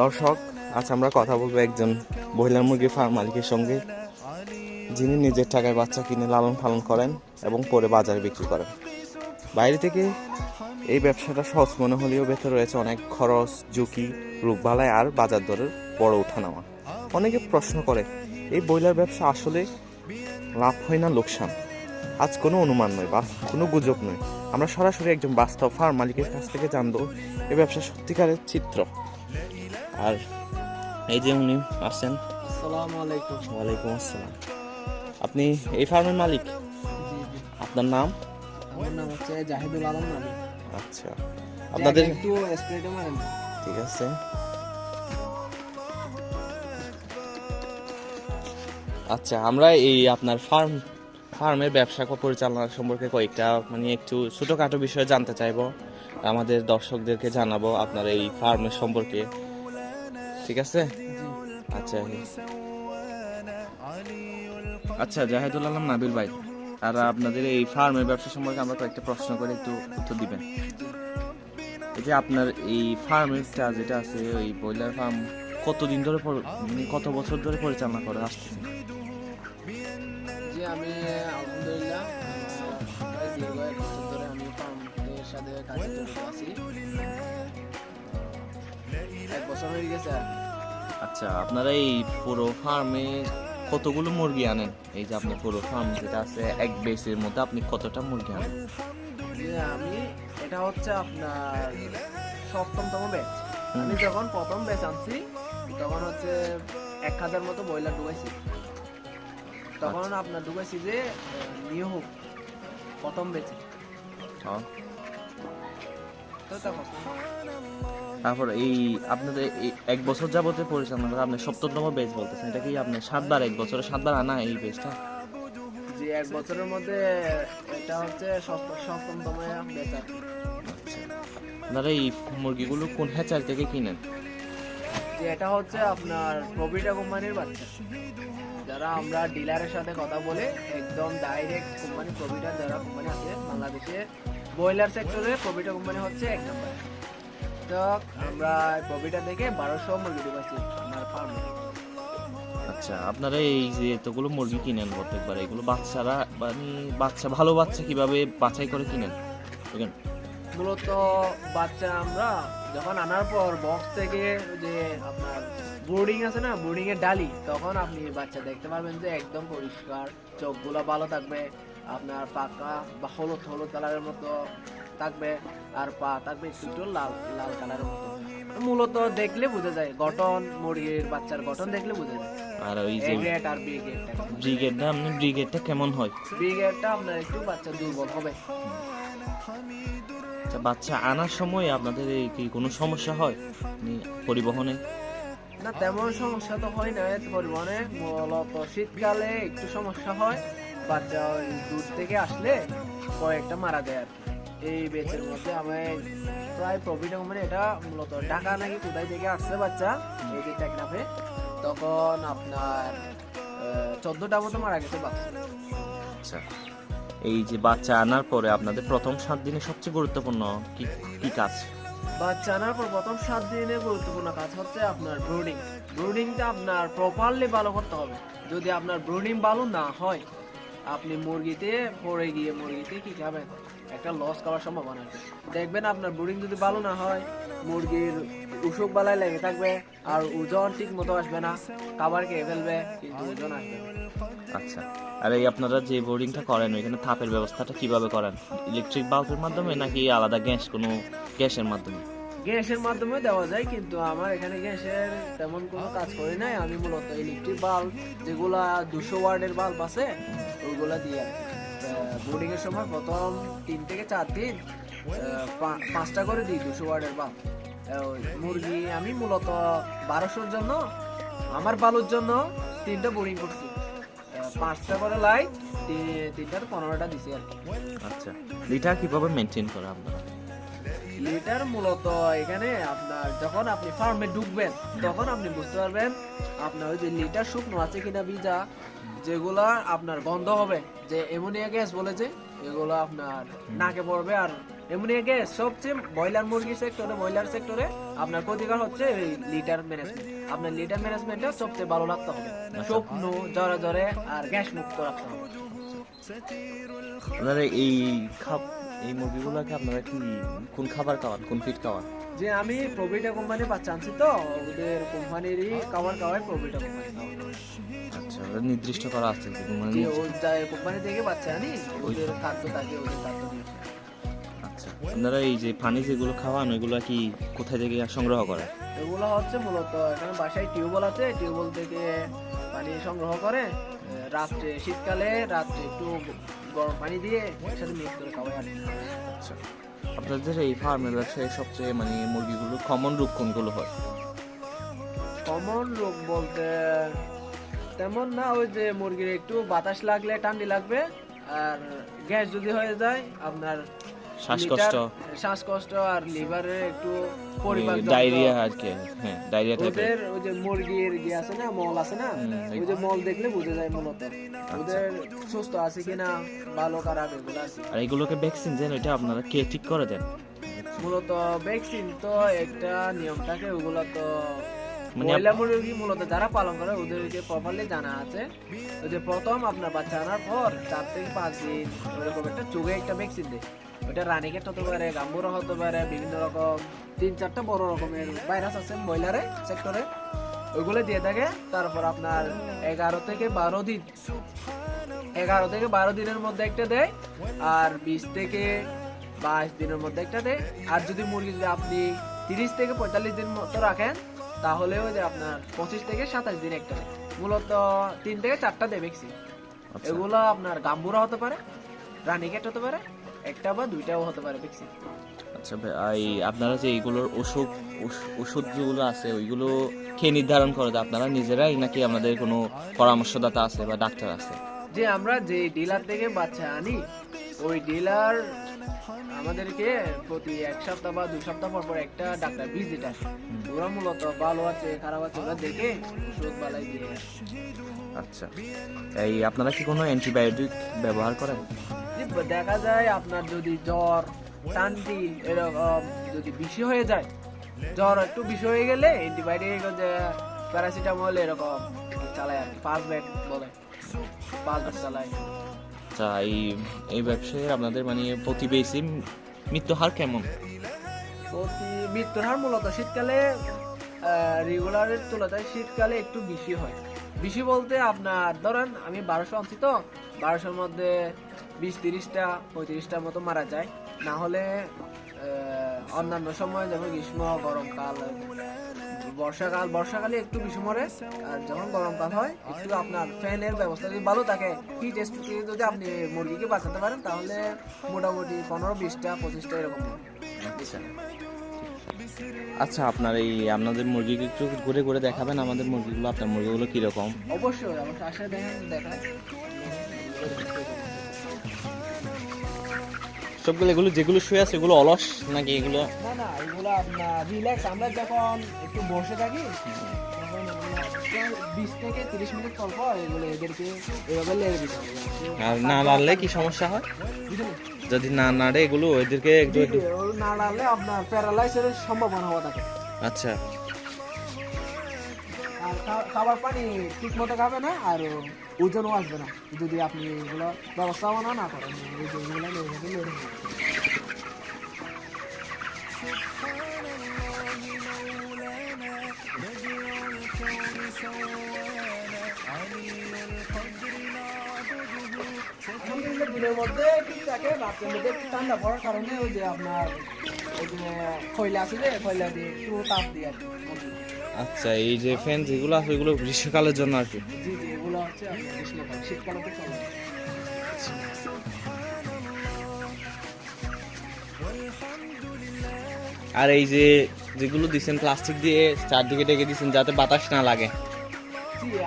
দর্শক, আজ আমরা কথা বলব একজন ব্রয়লার মুরগি ফার্ম মালিকের সঙ্গে, যিনি নিজের টাকায় বাচ্চা কিনে লালন পালন করেন এবং পরে বাজারে বিক্রি করেন। বাইরে থেকে এই ব্যবসাটা সহজ মনে হলেও ভেতরে রয়েছে অনেক খরচ, ঝুঁকি, রোগবালাই আর বাজার দরের বড় ওঠানামা অনেকে প্রশ্ন করে, এই ব্রয়লার ব্যবসা আসলে লাভ হয় না লোকসান? আজ কোনো অনুমান নয় বা কোনো গুজব নয়। আমরা সরাসরি একজন বাস্তব ফার্ম মালিকের কাছ থেকে জানব এই ব্যবসার সত্যিকারের চিত্র। আর এই যে উনি আসছেন ওয়ালাইকুম আসসালাম। আপনি এই ফার্মের মালিক? আপনার নাম? আমার নাম হচ্ছে জাহিদুল আলম আচ্ছা। আপনাদের একটু স্প্রেটা মারেন। ঠিক আছে। আচ্ছা আমরা এই আপনার ফার্ম ফার্মের ব্যবসা পরিচালনা সম্পর্কে কয়েকটা মানে একটু ছোটোখাটো বিষয়ে জানতে চাইব। আমাদের দর্শকদেরকে জানাব আপনার এই ফার্মের সম্পর্কে। ঠিক আছে? আচ্ছা আচ্ছা জাহেদুল আলম, নাবিল ভাই, আর আপনাদের এই ফার্মের ব্যবসা সম্পর্কে আমরা কয়েকটা প্রশ্ন করে একটু উত্তর দিবেন। এই যে আপনার এই ফার্মেরটা যেটা আছে, ওই ব্রয়লার ফার্ম কতদিন ধরে মানে কত বছর ধরে পরিচালনা করে আসতেছেন সাথে আছি এক বছর হয়ে গেছে। আচ্ছা আপনারা এই পুরো ফার্মে কতগুলো মুরগি আনেন? এই যে আপনি পুরো ফার্ম যেটা আছে এক বেসের মধ্যে আপনি কতটা মুরগি আনেন? আমি এটা হচ্ছে আপনার সপ্তমতম ব্যাচ আমি যখন প্রথম ব্যাচ আনছি তখন হচ্ছে এক হাজার মতো ব্রয়লার ঢুকাইছি তখন আপনার ঢুকাইছি যে হোক প্রথম হ্যাঁ। তারপর এই আপনাদের এক বছর যাবতে পরিচালনা করে আপনি সপ্তমতম বেচ বলতেছেন। এটা কি আপনি সাতবার এক বছরে? সাতবার আনা এই বেচটা যে এক বছরের মধ্যে এটা হচ্ছে সপ্ত- সপ্তমতম আপনারা এই মুরগিগুলো কোন হ্যাচার থেকে কিনেন? এটা হচ্ছে আপনার প্রবিটা কোম্পানির বাচ্চা। যারা আমরা ডিলারের সাথে কথা বলে একদম ডাইরেক্ট কোম্পানি প্রবিটা যারা কোম্পানি আছে বাংলাদেশে ব্রয়লার সেক্টরে প্রবিটা কোম্পানি হচ্ছে এক নম্বর তো আমরা প্রবিটা থেকে বারোশো মুরগি ঢুকাইছি আমার ফার্মে আচ্ছা আপনারা এই যে এতগুলো মুরগি কিনেন প্রত্যেকবার এগুলো বাচ্চারা মানে বাচ্চা ভালো বাচ্চা কীভাবে বাছাই করে কিনেন? বুঝলেন? মূলত বাচ্চা আমরা যখন আনার পর বক্স থেকে যে আপনার বোর্ডিং আছে না বোর্ডিং এর ডালি তখন আপনি বাচ্চা দেখতে পারবেন যে একদম পরিষ্কার চোখগুলো ভালো থাকবে আপনার পাকা বা হলুদ হলুদ কালারের মতো থাকবে আর পা থাকবে একটু লাল লাল কালারের মতো। মূলত দেখলে বোঝা যায় গঠন মুরগির বাচ্চার গঠন দেখলে বোঝা যায়। আর ওই যে গ্রেড আর বি ব্রিগেডটা আপনি ব্রিগেডটা কেমন হয়? বি গ্রেডটা আপনার একটু বাচ্চা দুর্বল হবে। আচ্ছা বাচ্চা আনার সময় আপনাদের কি কোনো সমস্যা হয়? পরিবহনে? না তেমন সমস্যা তো হয় না পরিবহনে। মূলত শীতকালে একটু সমস্যা হয়। বাচ্চা ওই দুধ থেকে আসলে কয়েকটা মারা যায় আর কি। এই বেচের মধ্যে আমি প্রায় প্রফিট মানে এটা মূলত ঢাকা নাকি কোথায় থেকে আসছে বাচ্চা এই যে টেকনাফে তখন আপনার চোদ্দটা মতো মারা গেছে বাচ্চা। আচ্ছা এই যে বাচ্চা আনার পরে আপনাদের প্রথম সাত দিনে সবচেয়ে গুরুত্বপূর্ণ কি কি কাজ? বাচ্চা আনার পর প্রথম সাত দিনে গুরুত্বপূর্ণ কাজ হচ্ছে আপনার ব্রুডিং ব্রুডিংটা আপনার প্রপারলি ভালো করতে হবে। যদি আপনার ব্রুডিং ভালো না হয় আপনি মুরগিতে পড়ে গিয়ে মুরগিতে কি খাবেন? একটা লস খাওয়ার সম্ভাবনা আছে। দেখবেন আপনার ব্রুডিং যদি ভালো না হয়, মুরগির অসুখ বালায় লেগে থাকবে আর ওজন ঠিক মতো আসবে না, খাবার খেয়ে ফেলবে, কিন্তু ওজন আসবে। আচ্ছা। আর এই আপনারা যে বোর্ডিংটা করেন, ওইখানে থাপের ব্যবস্থাটা কীভাবে করেন? ইলেকট্রিক বাল্বের মাধ্যমে নাকি আলাদা গ্যাস, কোনো গ্যাসের মাধ্যমে? গ্যাসের মাধ্যমে দেওয়া যায়, কিন্তু আমার এখানে গ্যাসের তেমন কোনো কাজ করি নাই। আমি মূলত ইলেকট্রিক বাল্ব যেগুলা দুশো ওয়ার্ডের বাল্ব আছে, ওইগুলা দিয়ে বোর্ডিং এর সময় প্রথম তিন থেকে চার দিন পাঁচটা করে দিই দুশো ওয়ার্ডের বাল্ব মুরগি আমি মূলত বারোশোর জন্য, আমার বালুর জন্য তিনটা বোর্ডিং করছি। পাঁচটা করে লাইট তিনটার পনেরোটা দিছি আর কি। আচ্ছা এটা কীভাবে মেনটেন করে আপনারা? লিটার মূলত এখানে আপনার যখন আপনি ফার্মে ঢুকবেন তখন আপনি বুঝতে পারবেন আপনার ওই যে লিটার শুকনো আছে কিনা ভিজা যেগুলা আপনার গন্ধ হবে যে এমোনিয়া গ্যাস বলেছে এগুলো আপনার নাকে পড়বে। আর এমোনিয়া গ্যাস সবচেয়ে ব্রয়লার মুরগি সেক্টরে ব্রয়লার সেক্টরে আপনার ক্ষতিকর হচ্ছে এই লিটার ম্যানেজমেন্ট আপনার লিটার ম্যানেজমেন্টটা সবচেয়ে ভালো রাখতে হবে। শুকনো জ্বরে জ্বরে আর গ্যাস মুক্ত রাখতে হবে। আপনারা এই খাপ এই মুরগিগুলোকে আপনারা কি কোন খাবার খাওয়ান? কোন ফিট খাওয়ান? যে আমি প্রবিটা কোম্পানির বাচ্চা আনছি তো ওদের কোম্পানিরই খাবার খাওয়াই প্রবিটা কোম্পানি। আচ্ছা ওটা নির্দিষ্ট করা আছে যে মানে ও যায় কোম্পানি থেকে বাচ্চা আনি ওদের খাদ্য থাকে ওদের খাদ্য আচ্ছা আপনারা এই যে পানি যেগুলো খাওয়ান ওইগুলো কি কোথায় থেকে সংগ্রহ করে এগুলো হচ্ছে মূলত এখানে বাসায় টিউবওয়েল আছে টিউবওয়েল থেকে পানি সংগ্রহ করে রাত্রে শীতকালে রাত্রে একটু গরম পানি দিয়ে একসাথে মিক্স করে খাওয়াই আর আচ্ছা। আপনাদের এই ফার্মের ব্যবসায় সবচেয়ে মানে মুরগিগুলো কমন রোগ কোনগুলো হয়? কমন রোগ বলতে তেমন না ওই যে মুরগির একটু বাতাস লাগলে ঠান্ডি লাগবে আর গ্যাস যদি হয়ে যায় আপনার শ্বাসকষ্ট। শ্বাসকষ্ট আর লিভারের একটু ডায়রিয়া আর কি হ্যাঁ ডায়রিয়া টাইপের ওই যে মুরগির আছে না মল আছে না ওই যে মল দেখলে বোঝা যায় মূলত। ওদের সুস্থ আছে কিনা ভালো খারাপ এগুলো আর এগুলোকে ভ্যাকসিন দেন আপনারা কে ঠিক করে দেন? মূলত ভ্যাকসিন তো একটা নিয়ম থাকে ওগুলো তো মানে মহিলা মুরগি মূলত যারা পালন করে ওদেরকে প্রপারলি জানা আছে। ওই যে প্রথম আপনার বাচ্চা আনার পর চার থেকে পাঁচ দিন ওইরকম একটা চোখে একটা ভ্যাকসিন দেয়। ওইটা রানিকেট হতে পারে গাম্বুরা হতে পারে বিভিন্ন রকম তিন চারটা বড় রকমের ভাইরাস আছে ব্রয়লারে সেক্টরে ওইগুলো দিয়ে থাকে। তারপর আপনার এগারো থেকে বারো দিন। এগারো থেকে বারো দিনের মধ্যে একটা দেয় আর বিশ থেকে বাইশ দিনের মধ্যে একটা দেয়। আর যদি মুরগি যদি আপনি তিরিশ থেকে পঁয়তাল্লিশ দিন মতো রাখেন তাহলে ওই যে আপনার পঁচিশ থেকে সাতাশ দিন একটা দেয়। মূলত তিন থেকে চারটা দেয় ভ্যাকসিন আচ্ছা। এগুলো আপনার গাম্বুরা হতে পারে রানিকেট হতে পারে একটা বা দুইটাও হতে পারে ভ্যাকসিন আচ্ছা ভাই, এই আপনারা যে এইগুলোর ওষুধ ওষ- ওষুধ যেগুলো আছে ওইগুলো খেয়ে নির্ধারণ করে? আপনারা নিজেরাই নাকি আপনাদের কোনো পরামর্শদাতা আছে বা ডাক্তার আছে? যে আমরা যে ডিলার থেকে বাচ্চা আনি ওই ডিলার আমাদেরকে প্রতি এক সপ্তাহ বা দুই সপ্তাহ পর পর একটা ডাক্তার ভিজিট আসে। ওরা মূলত ভালো আছে খারাপ আছে ওরা দেখে ওষুধ বালাই দিয়ে আচ্ছা। এই আপনারা কি কোনো অ্যান্টিবায়োটিক ব্যবহার করেন? দেখা যায় আপনার যদি জ্বর শান্তি এরকম যদি বেশি হয়ে যায় জ্বর একটু বেশি হয়ে গেলে অ্যান্টিবায়োটিক যে প্যারাসিটামল এরকম চালায় আর পাঁচ ব্যাগ বলে। পাঁচ ব্যাগ চালায়। আচ্ছা এই এই ব্যবসায় আপনাদের মানে প্রতি বেশি মৃত্যু হার কেমন? প্রতি মৃত্যুর হার মূলত শীতকালে রেগুলারের তুলনায় শীতকালে একটু বেশি হয়। বেশি বলতে আপনার ধরেন আমি বারোশো আনছি তো বারোশোর মধ্যে বিশ তিরিশটা পঁয়ত্রিশটার মতো মারা যায়। না হলে অন্যান্য সময় যেমন গ্রীষ্ম গরমকাল বর্ষাকাল বর্ষাকালে একটু বেশি মরে আর যখন গরমকাল হয় একটু আপনার ফ্যানের ব্যবস্থা যদি ভালো থাকে হিট স্পিড যদি আপনি মুরগিকে বাঁচাতে পারেন তাহলে মোটামুটি পনেরো বিশটা পঁচিশটা এরকম আচ্ছা। আচ্ছা আপনার এই আপনাদের মুরগিকে একটু ঘুরে ঘুরে দেখাবেন আমাদের মুরগিগুলো আপনার মুরগিগুলো কীরকম? অবশ্যই আমার আশা দেখেন দেখায় সবগুলো এগুলো যেগুলো শুয়ে আছে এগুলো অলস নাকি এগুলো? না না এগুলো রিল্যাক্স আমরা যখন একটু বসে থাকি বিশ থেকে তিরিশ মিনিট পর পর এগুলো এদেরকে এভাবে লেগে দিতে হবে। আর না নাড়লে কি সমস্যা হয়? যদি না নাড়ে এগুলো এদেরকে একটু না ডাললে আপনার প্যারালাইসের সম্ভাবনা হওয়া থাকে। আচ্ছা। খাবার পানি ঠিক মতো খাবে না, আর ওজনও আসবে না যদি আপনি এগুলো ব্যবস্থাপনা না করেন দিতে হবে। আলহামদুলিল্লাহ, দিনের ঠান্ডা পড়ার কারণে ওই যে আপনার, ওই যে খয়লা আছে যে, খয়লা দিয়ে একটু তাপ দিয়ে আর কি আচ্ছা এই যে ফ্যান যেগুলো আছে এগুলো গ্রীষ্মকালের জন্য আর কি। জি জি এগুলো হচ্ছে গ্রীষ্মকাল। শীতকালে তো চলে। আর এই যে যেগুলো দিচ্ছেন প্লাস্টিক দিয়ে চারদিকে ডেকে দিচ্ছেন যাতে বাতাস না লাগে।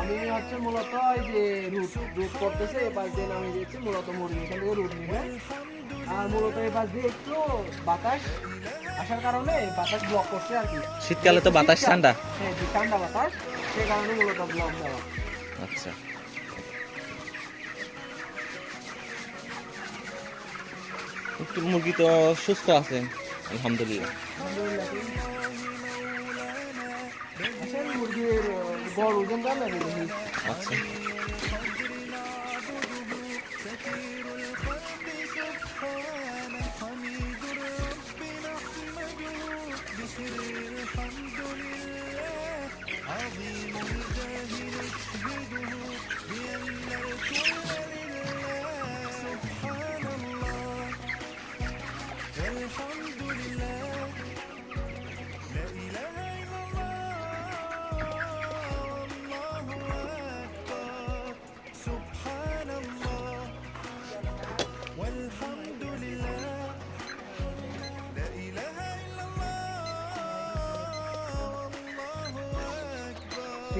আমি হচ্ছে মূলত এই যে রুট রুট করতেছে এই পাশ দিয়ে নামিয়ে দিয়েছি মূলত মুরগি এখান থেকে রুট নিবে। আর মূলত এই পাশ দিয়ে একটু বাতাস আসার কারণে বাতাস ব্লক করছে আর কি। শীতকালে তো বাতাস ঠান্ডা। হ্যাঁ ঠান্ডা বাতাস সেই কারণে মূলত ব্লক দেওয়া আচ্ছা। মুরগি তো সুস্থ আছে আলহামদুলিল্লাহ। আচ্ছা।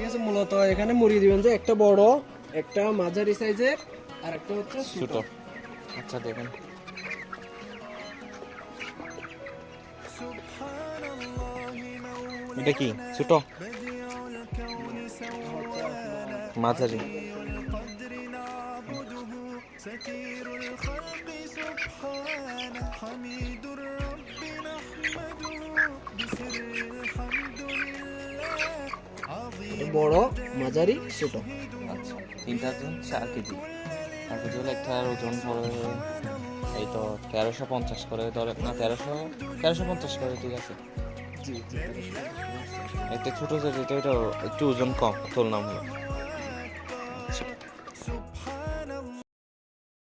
ঠিক আছে মূলত এখানে মুরগি দিবেন যে একটা বড় একটা মাঝারি সাইজের আর একটা হচ্ছে ছোট। আচ্ছা দেখেন। এটা কি? ছোট? মাঝারি। এটা বড় মাঝারি ছোট। আচ্ছা তিনটা ওজন চার কেজি। চার কেজি হলে একটা ওজন পড়ে এই তো তেরোশো পঞ্চাশ করে ধরে না তেরোশো তেরোশো পঞ্চাশ করে ঠিক আছে? একটা ছোটো যেটা এটা একটু ওজন কম তুলনামূলক।